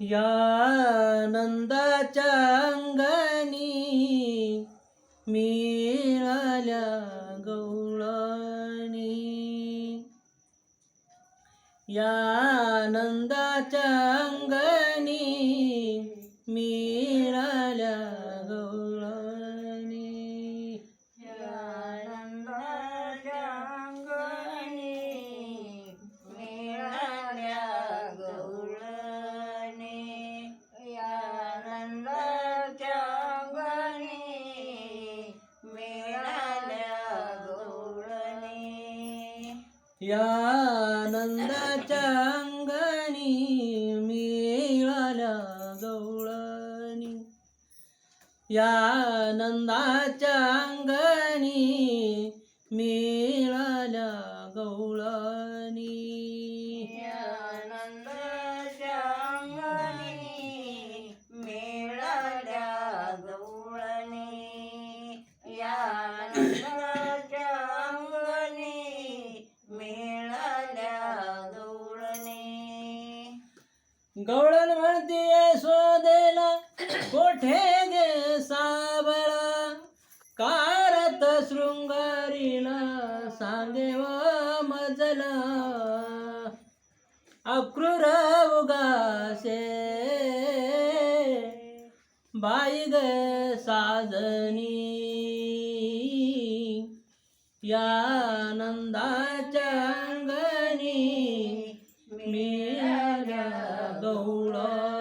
या नंदाच्या अंगणी मिळाल्या गौळणी या नंदाच्या अंगणी मिळाल्या या आनंदाच्या अंगणी मिळाल्या गवळणी. या नंदाच्या अंगणी मी कोठे गे साबळा कारत शृंगारीला सांगे व मजला. अक्रूर उगासे बाई ग साजनी. या नंदाच्या अंगणी मी गौळा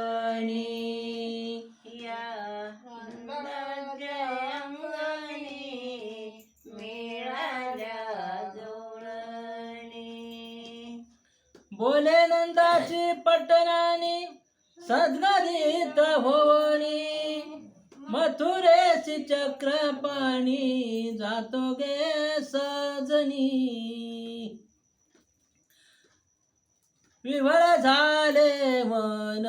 बोले नंदाची पटनानी सद्गदित भोवनी मथुरेशी चक्रपाणी जातो गे सजनी. विवळ झाले मन.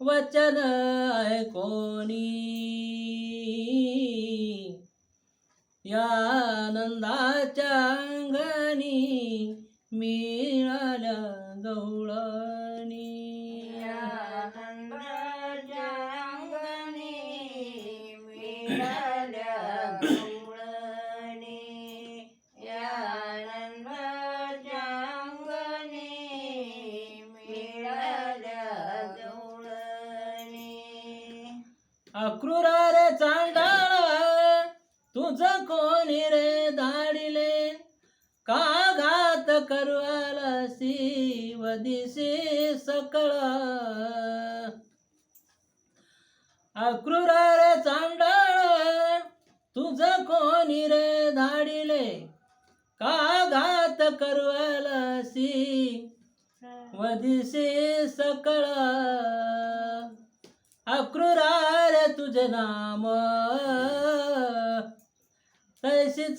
वचन ऐकोनी या अंगणी मिळाल्या गवळणी. आनंदाच्या अंगणी मिळाल्या गवळणी. या आनंदाच्या अंगणी मिळाल्या गवळणी. अक्रूरा तुझं कोणी रे धाडिले का घात करवाला सी वदिसी सकळा. अक्रूरा रे चांडाळा तुझं कोणी रे धाडिले का घात करवाला सी सकळ. सकळा रे तुझे नाम तैसीच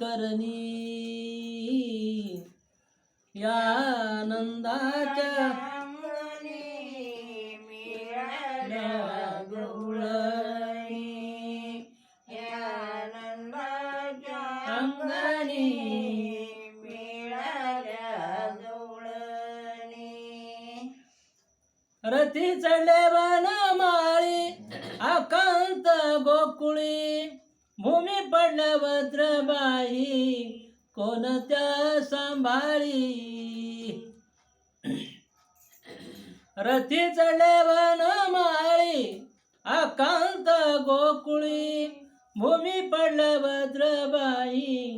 करणी. या आनंदाच्या रथी चढले वन माळी आकांत गोकुळी. भूमी पडल्या भद्रबाई कोणत्या सांभाळी? रथी चढले वन माळी आकांत गोकुळी. भूमी पडल्या भद्रबाई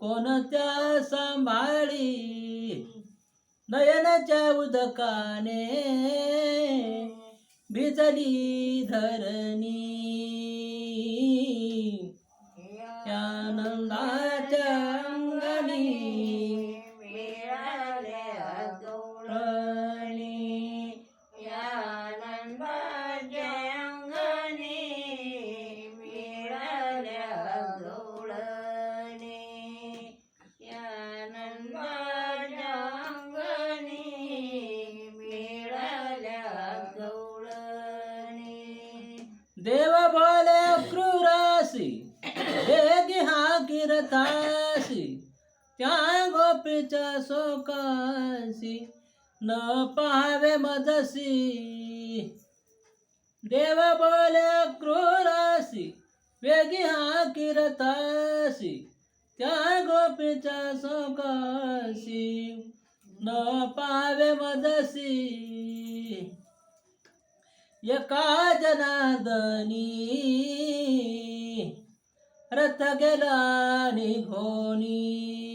कोणत्या सांभाळी? नयनाच्या उदकाने भिजली धरणी. ताशी त्या गोपीच्या शोकासी न पाहावे मदसी. देव बोल्या क्रूरासी वेगी हा किरताशी त्या गोपीच्या सोकाशी न पावे मजसी एका जनादनी रथ गेला निघोनी.